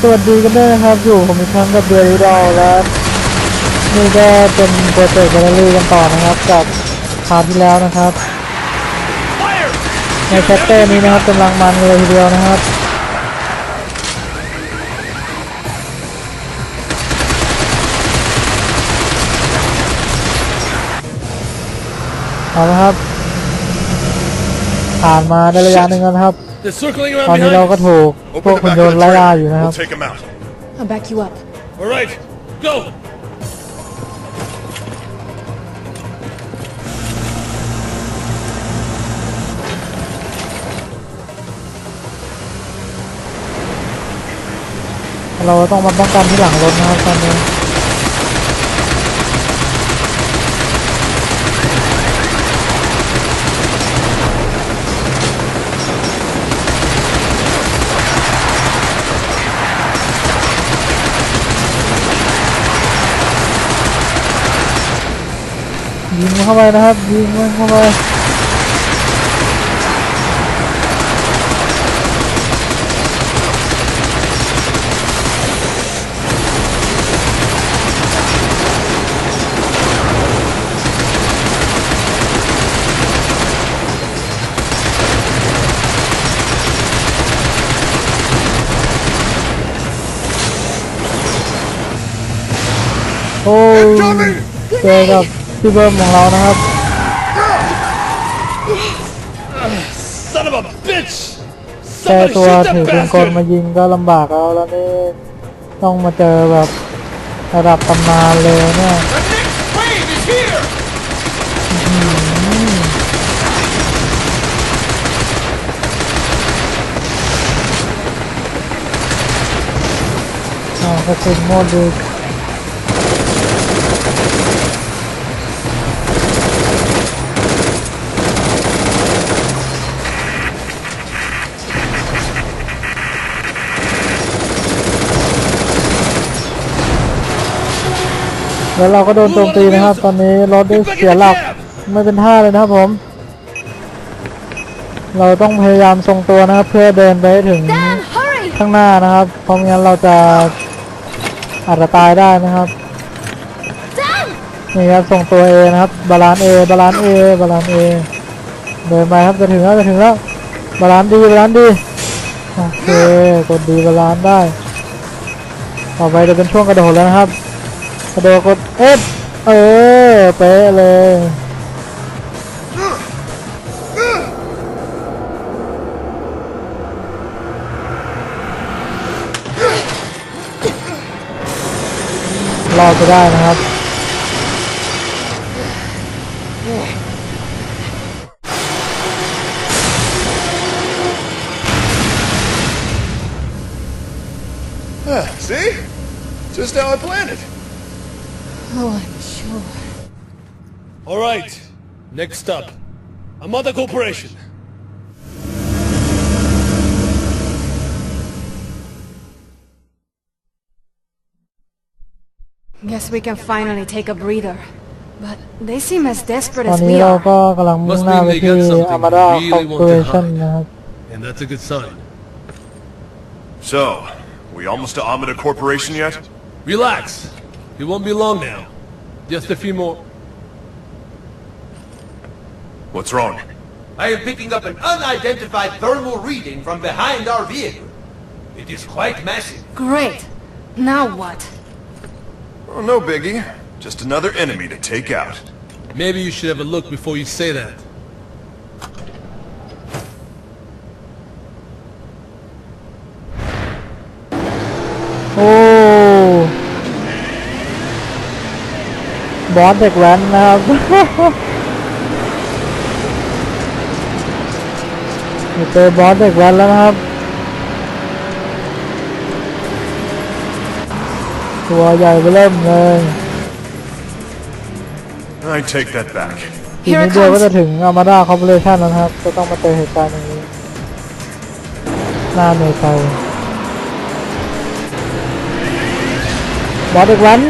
สวัสดีกันด้วยนะครับ อยู่ผมอีกครั้งกับเบียร์ดอลและนี่ก็เป็นโปรเจกต์แกลเลอรี่กันต่อนะครับกับพาร์ทที่แล้วนะครับ ในแชปเตอร์นี้นะครับกำลังมันเลยทีเดียวนะครับเอาละครับ ผ่านมาได้ระยะหนึ่งแล้วครับ They're circling ตอน around นี้เรา behind ก็ us. ถูกพว Open ก the หุ่น back ย of น the ต์ไล่ล่า train. อยู่นะครับ We'll take them out. I'll back you up. All right, go. เราต้องมาป้องกันที่หลังรถนะครับตอนนี้ เข้าไปนะครับยิงมันเข้าไปโอ้ยเจอกับ พี่เบิ้มของเรานะครับ Son of a bitch! แค่ Somebody ตัว shoot ถือ that ปืนกลมา bastard! ยิงก็ลำบากแล้วแล้วนี่ต้องมาเจอแบบระดับตำนานเลยเนี่ย The next wave is here! อ้าวกระสุนหมดเลย แล้วเราก็โดนโจมตีนะครับ ตอนนี้รถได้เสียหลักไม่เป็นท่าเลยนะครับผม เราต้องพยายามทรงตัวนะครับ เพื่อเดินไปให้ถึง Dan, hurry! ข้างหน้านะครับ เพราะไม่งั้นเราจะอาจจะตายได้นะครับ Dan! นี่ครับส่งตัว A นะครับ บาลานเอบาลานเอบาลานเอเดินไปครับจะถึงแล้วจะถึงแล้วบาลานดีบาลานดีโอเคกดดีบาลานได้ ต่อไปจะเป็นช่วงกระโดดแล้วนะครับก ระโดดกด F เออเป๊ะเลยรอดจะได้นะครับ Ah, see? Just how I planned it. Oh, I'm sure. All right, next up, Amada Corporation. Guess we can finally take a breather. But they seem as desperate ตอน as นี้ we เรา are. ก็กำลังมุ่งหน้าไปที่ Amada Corporation นะครับ And that's a good sign. So, we almost to Amada Corporation yet? Relax. It won't be long now. Just a few more. What's wrong? I am picking up an unidentified thermal reading from behind our vehicle. It is quite massive. Great. Now what? Oh, no biggie. Just another enemy to take out. Maybe you should have a look before you say that. บอสเด็กแว้นนะครับ เจอบอสเด็กแว้นแล้วนะครับ ตัวใหญ่ไปเริ่มเลย I take that back. ที Here นี้ it เดียวก็จะ comes. ถึง Amada Corporation แล้วนะครับจะต้องมาเจอเหตุการณ์อย่างนี้น่าเหนื่อยใจ บอสเด็กแว้น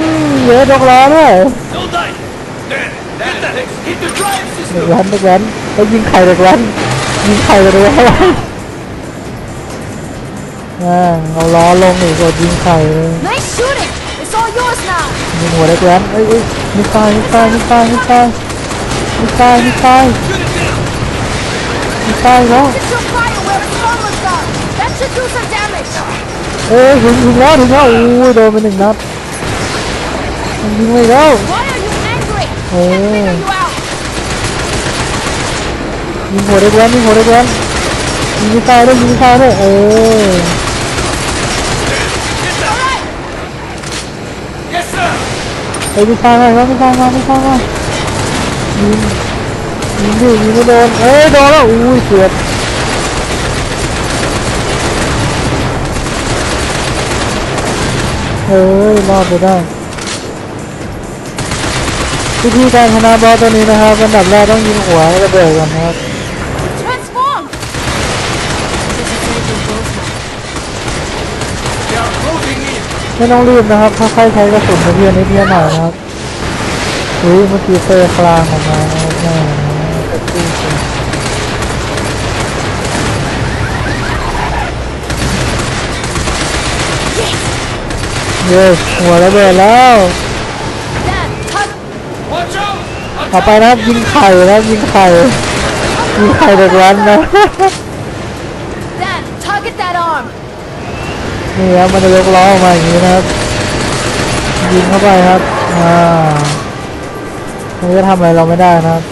เยอะยกล้อด้วย Don't die! Dan, Dan, hit the drive เด็ก system. แว้นเด็กแว้นไปยิงไข่เด็กแว้นยิงไข่เด็กแว้นแม่งเอาล้อลงอีกกดยิงไข่เลย Nice shooting! It's all yours now! ยิงหัวเล็กแว้นเอ้ยเอ้ยมิสไซล์มิสไซล์มิสไซล์มิสไซล์มิสไซล์มิสไซล์มิสไซล์แล้ว Get your fire where it's almost done! That should do some damage! เอ้ยถึงถึงแล้วถึงแล้วอู้ยโดนไปหนึ่งนัด มันยิงไม่แล้ว Why are you angry? Oh. Are you out! ยิงหัวเล็กแว้นยิงหัวเล็กแว้นยิงมิสไซล์ด้วยยิงมิสได้วยเออ Alright! Yes, sir! เอ้ยมิสไซล์มาแล้วมิสไซล์มามิสไซล์มายิงยิงดิยิงไม่โดนเอ้ยโดนแล้วอุ้ยเสียดเอ้ยรอดไปได้ วิธีการชนะบอสตัวนี้นะครับอันดับแรกต้องยิงหัวให้ระเบิดก่อนนะครับ Transform! They are closing in! ไม่ต้องรีบนะครับค่อยๆใช้กระสุนไปเพียนิดเดียวหน่อยนะครับอุ้ยเมื่อกี้เฟยคลางออกมานะครับแม่กระตุ้นจริงเย้หัวระเบิดแล้ว Dad, tug! Watch out! ต่อไปนะครับยิงไข่นะครับยิงไข่ยิงไข่เด็กแว้นนะ Dad, tug at that arm! นี่ครับมันจะยกล้อออกมาอย่างนี้นะครับ ยิงเข้าไปครับอ่ามันจะทำอะไรเราไม่ได้นะครับ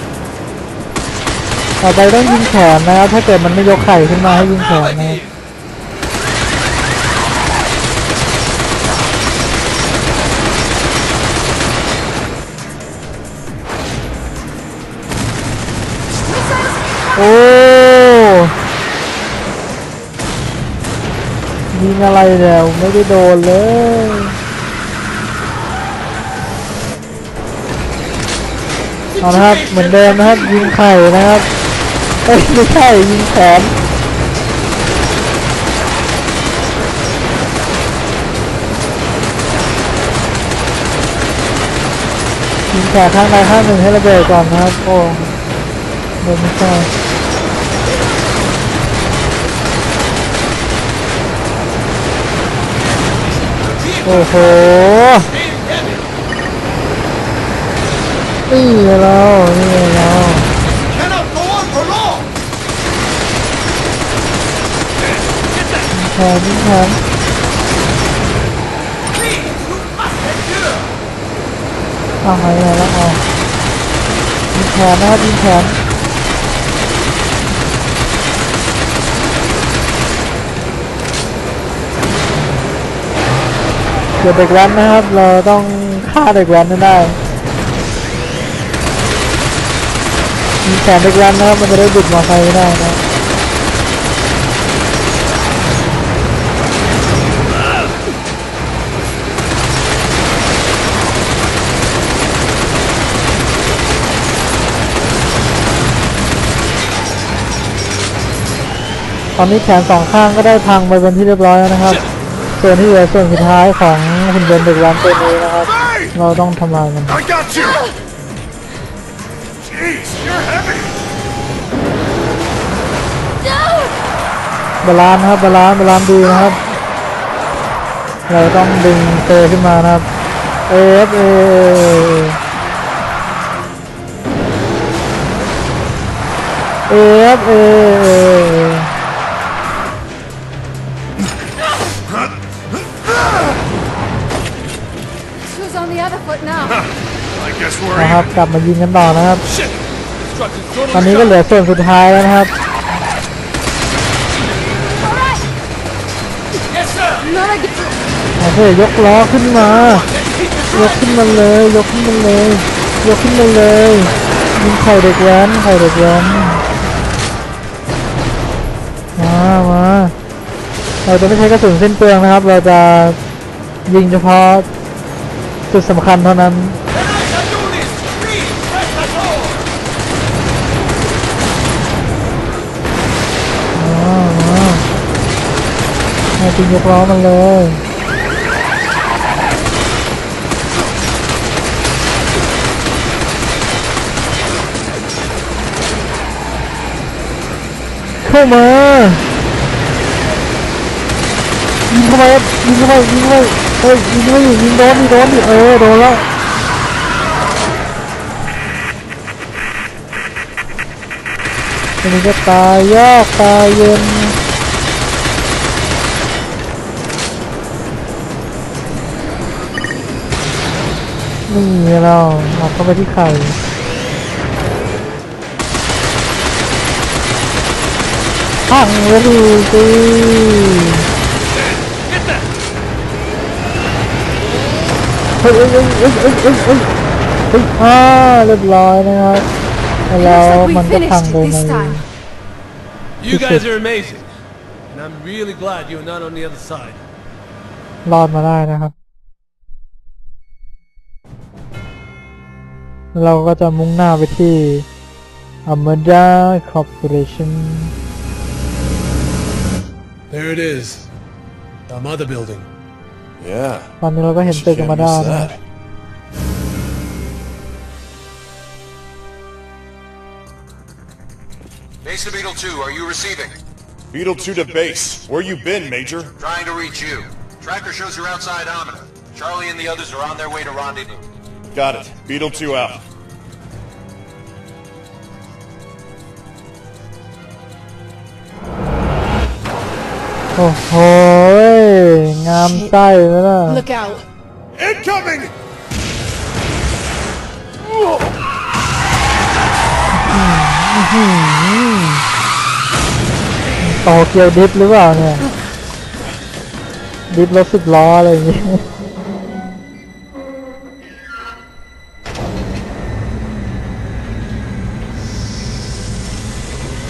ต่อไปต้องยิงแขนนะครับ ถ้าเกิดมันไม่ยกไข่ขึ้นมาให้ยิงแข Now นนะครับ โอ้ยิงอะไรเนี่ยไม่ได้โดนเลยเอานะครับเหมือนเดิมนะครับยิงไข่นะครับเอ้ยไม่ใช่ยิงแขนยิงแขนข้างใดข้างหนึ่งให้ระเบิดก่อนนะครับโอ้โดนไม่ใช่ โอ้โหนี่เรานี่เราแขนแขน Please, you must endure! เอาไงแล้วเอายิงแขนนะครับยิงแขน เดี๋ยวเด็กแว้นนะครับ เราต้องฆ่าเด็กแว้นให้ได้ยิงแขนเด็กแว้นนะครับมันจะได้บิดมอเตอร์ไซค์ได้นะตอนนี้แขนสองข้างก็ได้พังไปเป็นที่เรียบร้อยแล้วนะครับ ส่วนที่เหลือส่วนสุดท้ายของหุ่นยนต์เด็กแว้นตัวนี้นะครับ Hey! เราต้องทำลายมัน I got you! Jeez, you're heavy! บาลานซ์นะครับบาลานซ์บาลานซ์ดีนะครับ เราต้องดึงเตะขึ้นมานะครับเอฟเอเอฟเอ นะครับ กลับมายิงกันต่อนะครับ ตอนนี้ก็เหลือส่วนสุดท้ายแล้วนะครับโอเคยกล้อขึ้นมา ยกขึ้นมาเลย ยกขึ้นมาเลย ยกขึ้นมาเลยยิงไข่เด็กแว้นไข่เด็กแว้นมามาเราจะไม่ใช้กระสุนเส้นเปลืองนะครับ เราจะยิงเฉพาะจุดสำคัญเท่านั้น ให้จิงยกล้อมันเลยเข้ามายิงเข้าไปยิงเข้าไปยิงเข้าไปเฮ้ยยิงเข้าไปยิงโดนดิโดนดิเออโดนแล้วันนี้ก็ตายยากตายเย็น ไม่มีเราเอาเข้าไปที่ใครพังเลยดูสิเฮ้ยเฮ้ยเฮ้ยเฮ้ยเฮ้ยเฮ้ยเฮ้อ่าเรียบร้อยนะครับแล้วมันก็พังลงมา You guys are amazing and I'm really glad you're not on the other side รอดมาได้นะครับ เราก็จะมุ่งหน้าไปที่ Amada Corporation There it is. The mother building. Yeah. ตอนนี้เราก็เห็นตึก Can't Amada miss นะ that. Base to Beetle 2, are you receiving? Beetle 2 to base. Where you been, Major? Trying to reach you. Tracker shows you're outside Omina. Charlie and the others are on their way to rendezvous. Got it. Beetle 2 out. โอ้โหงามไส้แล้วล่ะ Look out. Incoming! โตเกียวดิฟหรือเปล่าเนี่ย ดิฟรถสิบล้ออะไรอย่างงี้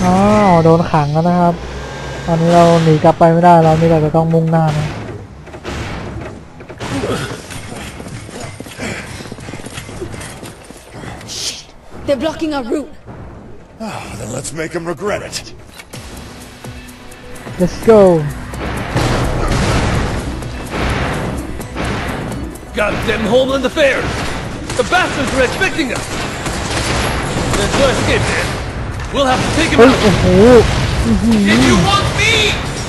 อ้าวโดนขังแล้วนะครับ ตอนนี้เราหนีกลับไปไม่ได้เรานี่เราจะต้องมุ่งหน้านะ They're blocking our route. Then let's make him regret it. let's go Goddamn Homeland Affairs! The bastards are expecting us! There's no escape, man. We'll have to take him เฮ้ย out. โอ้โห If you want me,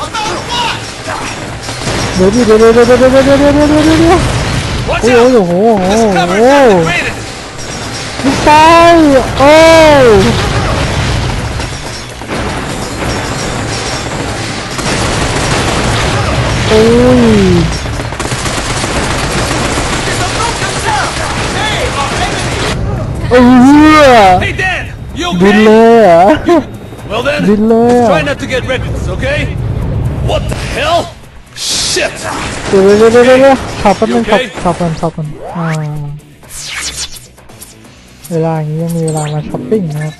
about what? เดี๋ยวดิเดี๋ยวเดี๋ยวเดี๋ยวเดี๋ยวเดี๋ยวเดี๋ยวเดี๋ยวเดี๋ยวเดี๋ยว Watch โอ้โห out! โอ้โหโอ้ This โห cover โอ้ is โห activated! ไม่ใช่โอ้ยโอ้ยโอ้ย Hey, Dan! You บินเล okay? ยเหรอ Well บิน then, เลยอะ try not to get reckless, okay? What the hell? Shit! เดี๋ยวเดี๋ยวเดี๋ยวเดี๋ยวช็อปแป๊บนึง You ช็อป okay? ช็อปกันช็อปกันอ่าเวลาอย่างนี้ยังมีเวลามาช้อปปิ้งนะครับ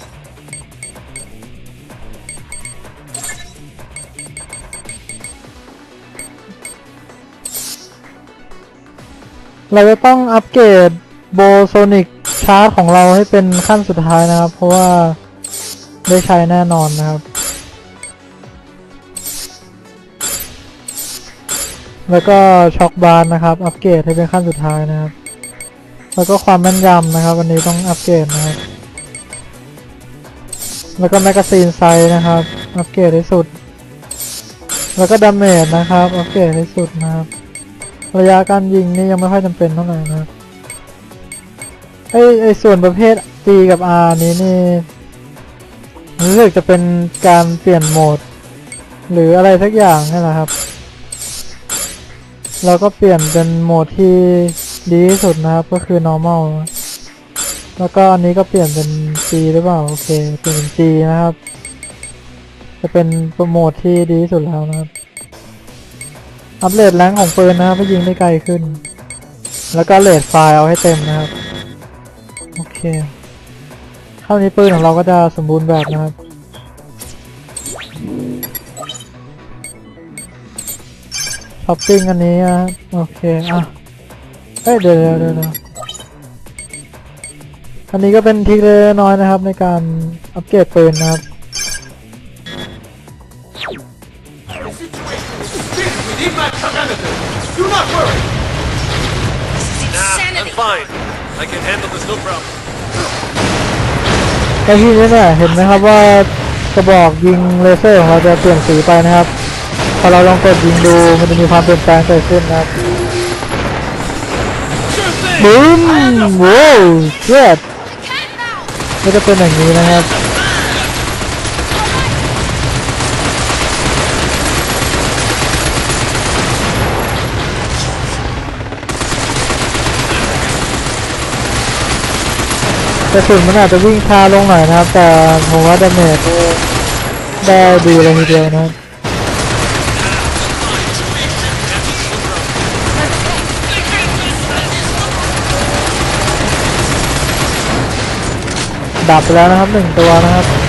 เราจะต้องอัปเกรดโบโซนิก ชาร์จของเราให้เป็นขั้นสุดท้ายนะครับ เพราะว่าได้ใช้แน่นอนนะครับ แล้วก็ช็อคบาร์นะครับ อัปเกรดให้เป็นขั้นสุดท้ายนะครับ แล้วก็ความแม่นยำนะครับ วันนี้ต้องอัปเกรดนะครับ แล้วก็แมกกาซีนไซส์นะครับ อัปเกรดให้สุด แล้วก็ดาเมจนะครับ อัปเกรดให้สุดนะครับ ระยะการยิงนี่ยังไม่ค่อยจำเป็นเท่าไหร่นะครับ ไอไอส่วนประเภท G กับ R นี้นี่รู้สึกจะเป็นการเปลี่ยนโหมด หรืออะไรสักอย่างนี่แหละครับ เราก็เปลี่ยนเป็นโหมดที่ดีที่สุดนะครับ ก็คือ normal แล้วก็อันนี้ก็เปลี่ยนเป็น G หรือเปล่า โอเคเปลี่ยนเป็น G นะครับ จะเป็นโหมดที่ดีที่สุดแล้วนะครับ อัปเดตแรงของปืนนะครับให้ยิงได้ไกลขึ้น แล้วก็เลดไฟล์เอาให้เต็มนะครับ เคเท่านี้ปืนของเราก็จะสมบูรณ์แบบนะครับช้อปปิ้งอันนี้อะโอเค อะเอ้ยเดี๋ยวเดี๋ยวเดี๋ยวเดี๋ยวอันนี้ก็เป็นทริคเล็กๆน้อยๆนะครับ ในการอัปเกรดปืนนะครับ We need my parameters. Do not worry. Nah, I'm fine. I can handle this no problem. แต่ทีนี้เนี่ยเห็นไหมครับว่ากระบอกยิงเลเซอร์ของเราจะเปลี่ยนสีไปนะครับ พออเราลองกดยิงดูมันจะมีความเปลี่ยนแปลงเกิดขึ้นนะครับ Sure thing. บึ้มโว้วเจ็ดก็จะเป็นอย่างนี้นะครับ ระสุนมันอาจจะวิ่งพาลงหน่อยนะครับ แต่ผมว่าดาเมจได้ดีเลยทีเดียวนะครับดับไปแล้วนะครับหนึ่งตัวนะครับ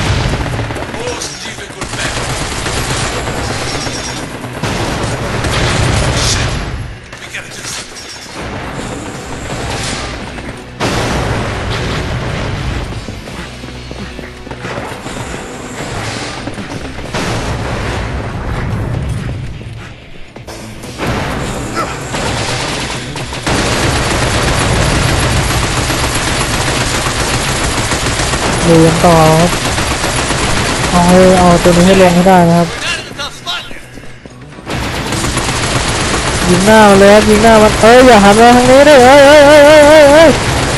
นต่อครับเอาให้เอาตัวนี้ให้ลงให้ได้นะครับ Not in a tough spot here. ยิงหน้ามันเลยครับยิงหน้ามันเอ้ยอย่าหันมาทางนี้ดิเอ้ยเอ้ยเอ้ยเอ้ยเอ้ยเอ้ย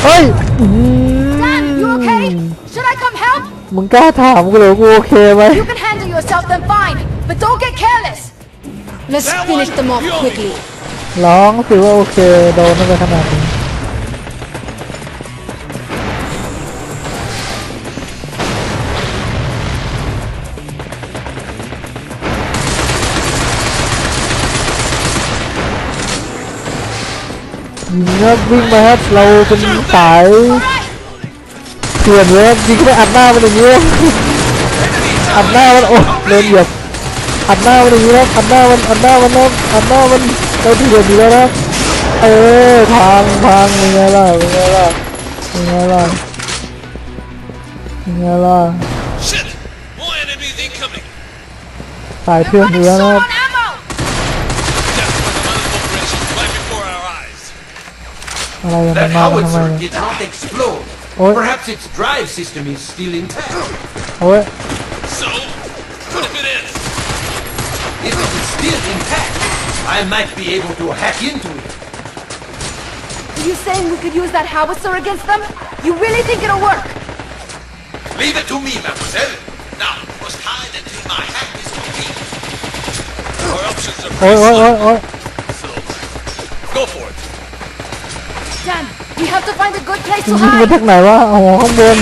เอ้ยอื้อหือ Dan, you okay? Should I come help? มึงกล้าถามกูเหรอกูโอเคไหม You can handle yourself then fine, but don't get careless. Let's That finish one, them off you owe me. quickly. ร้องถือว่าโอเคโดนไม่ไปขนาดนี้ ครับวิ่งมาครับเราเป็นสาย Alright, เถื่อนเลยครับยิงไปอัดหน้ามันอย่างนี้ครับอัดหน้ามันโอ้โดนเหยียบอัดหน้ามันอย่างนี้ครับอัดหน้ามันอัดหน้ามันครับอัดหน้ามันเราเถื่อนอยู่แล้วนะครับเออพังพังเป็นไงล่ะเป็นไงล่ะเป็นไงล่ะเป็นไงล่ะ Shit! More enemies incoming. สายเถื่อนอยู่แล้วนะครับ That howitzer did not explode. Oy. Perhaps its drive system is still intact. Oy. So, what if it is? If it is still intact, I might be able to hack into it. Are you saying we could use that howitzer against them? You really think it'll work? Leave it to me, mademoiselle. Now, must hide until my hack is complete. Our options are pretty Dan, we have to find a good place ยิ to งมา hide. จากไหนวะโอ้โหข้างบน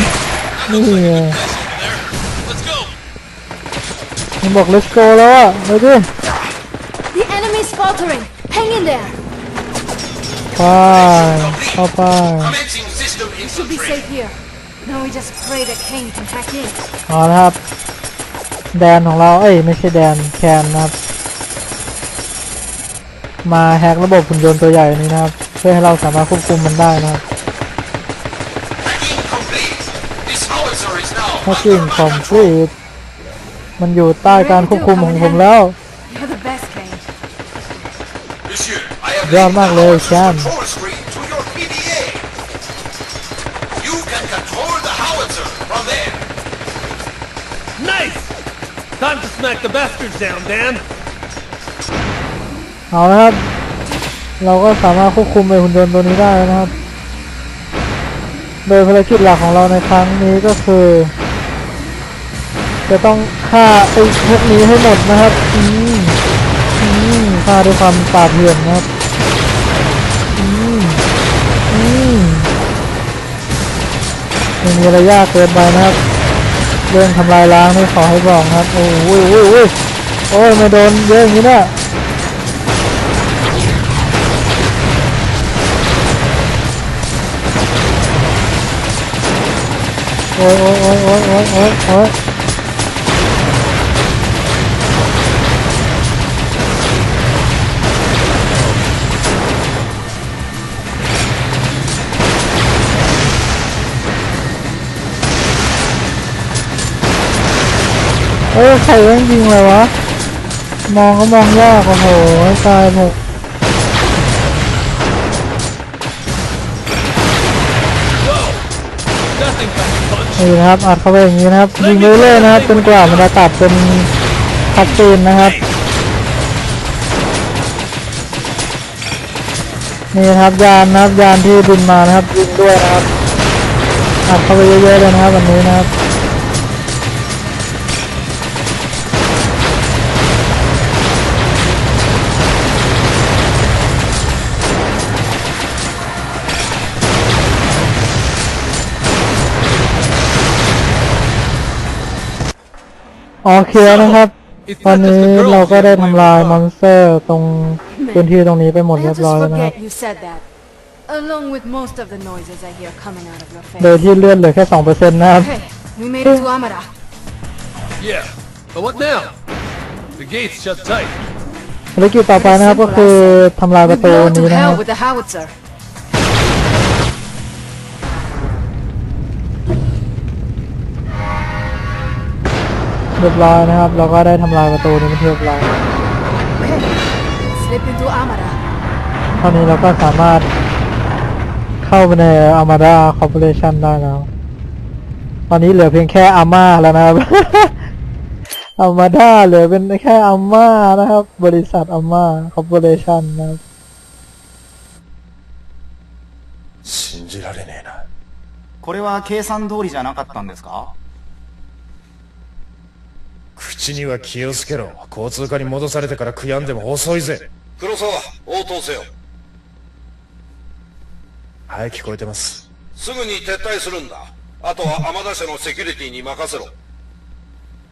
นี่ไง Place over there. Let's go. มันบอก let's go แล้วอะไปดิ The enemy's faltering. Hang in there. ไปเข้าไป Commencing system Should be infiltrate. safe here. Now we just pray that Kane can hack in. เอาละครับ แดนของเราเอ้ยไม่ใช่แดนแคนนะครับ มาแฮกระบบหุ่นยนต์ตัวใหญ่นี้นะครับ เพื่อให้เราสามารถควบคุมมันได้นะครับ Hacking complete. This howitzer is now แฮกกิ้ง under คอ my มพ control. ลีทมันอยู่ใต้การควบคุมของผมแล้ว You're the best, Kane. Monsieur, I have Yeah, linked Mark the Lewis, howitzer yeah. control screen to your PDA. You can control the howitzer from there. Nice! Time to smack the bastards down, Dan. เอาละครับ เราก็สามารถควบคุมไอหุ่นยนต์ตัวนี้ได้นะครับ โดยภารกิจหลักของเราในครั้งนี้ก็คือ จะต้องฆ่าไอ้พวกนี้ให้หมดนะครับอืมอืมฆ่าด้วยความป่าเถื่อนนะครับอืมอืมไม่มีอะยากเกินไปนะครับ เรื่องทำลายล้างนี่ขอให้บอกนะครับ โอ้ยโอ้ยโอ้ยโอ้ยไม่โดนเยอะอย่างนี้เนี่ย โอ้ยโอ้ยโอ้ยโอ้ยโอ้ยโอ้ยโอ้ยเอ้ยใครแม่งยิงเลยวะ มองก็มองยากโอ้โหตายหมด นี่นะครับอัดเข้าไปอย่างนี้นะครับยิงเรื่อยๆนะครับจนกว่ามันจะตัดเป็นพัดตีนนะครับนี่นครับยานนะครับยานที่บินมานะครับยิงด้วยนะครับอัดเข้าไปเยอะๆเลยนะครับวันนี้นะครับ โอเคนะครับ It's ตอน not just นี้ the girls เราก็ here ได้ playing ทำลาย with มอน us. สเตอร์ตรงพื้นที่ตรงนี้ไปหมด I'll เรียบ just ร้อยแล้วนะครับ forget you said that. Along with most of the noises I hear coming out of your โดย face. ที่เลื่อนเหลือแค่สองเปอร์เซ็นต์นะครับ Okay, we made it to Amara. Yeah. But what now? The gate's shut tight. ภารกิจต่อไปนะครับก็คือทำลายป We ระตู blow นี้ to นะค hell รับ เรียบร้อยนะครับ เราก็ได้ทำลายประตูนี้เป็นที่เรียบร้อย Okay, slip into Amara. เท่านี้เราก็สามารถเข้าไปใน Armada Corporation ได้แล้ว ตอนนี้เหลือเพียงแค่อาม่าแล้วนะครับ Armada เหลือเป็นแค่อาม่านะครับ บริษัทอาม่า Corporation นะครับ 信じられねえな。これは計算通りじゃなかったんですか 口には気をつけろ。交通課に戻されてから悔やんでも遅いぜ。黒沢、応答せよ。はい、聞こえてます。すぐに撤退するんだ。あとは天田社のセキュリティに任せろ。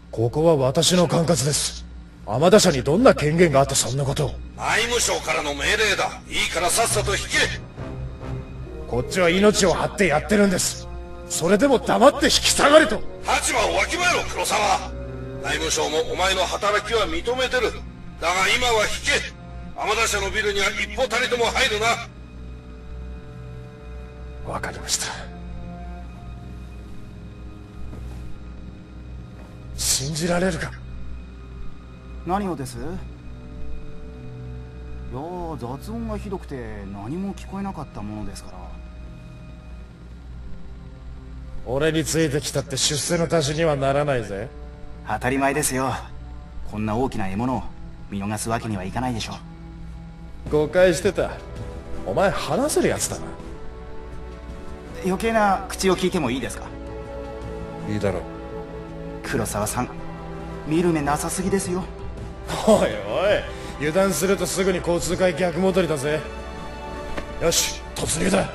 ここは私の管轄です。天田社にどんな権限があってそんなことを。内務省からの命令だ。いいからさっさと引け。こっちは命を張ってやってるんです。それでも黙って引き下がれと。立場をわきまえろ、黒沢。内務省もお前の働きは認めてる。だが今は引け。天田社のビルには一歩たりとも入るな。わかりました。信じられるか？何をです？いやー雑音がひどくて何も聞こえなかったものですから俺についてきたって出世の足しにはならないぜ。当たり前ですよ。こんな大きな獲物を見逃すわけにはいかないでしょ誤解してた。お前話せるやつだな。余計な口を聞いてもいいですか？いいだろう。黒沢さん見る目なさすぎですよ。おいおい。油断するとすぐに交通会逆戻りだぜ。よし突入だ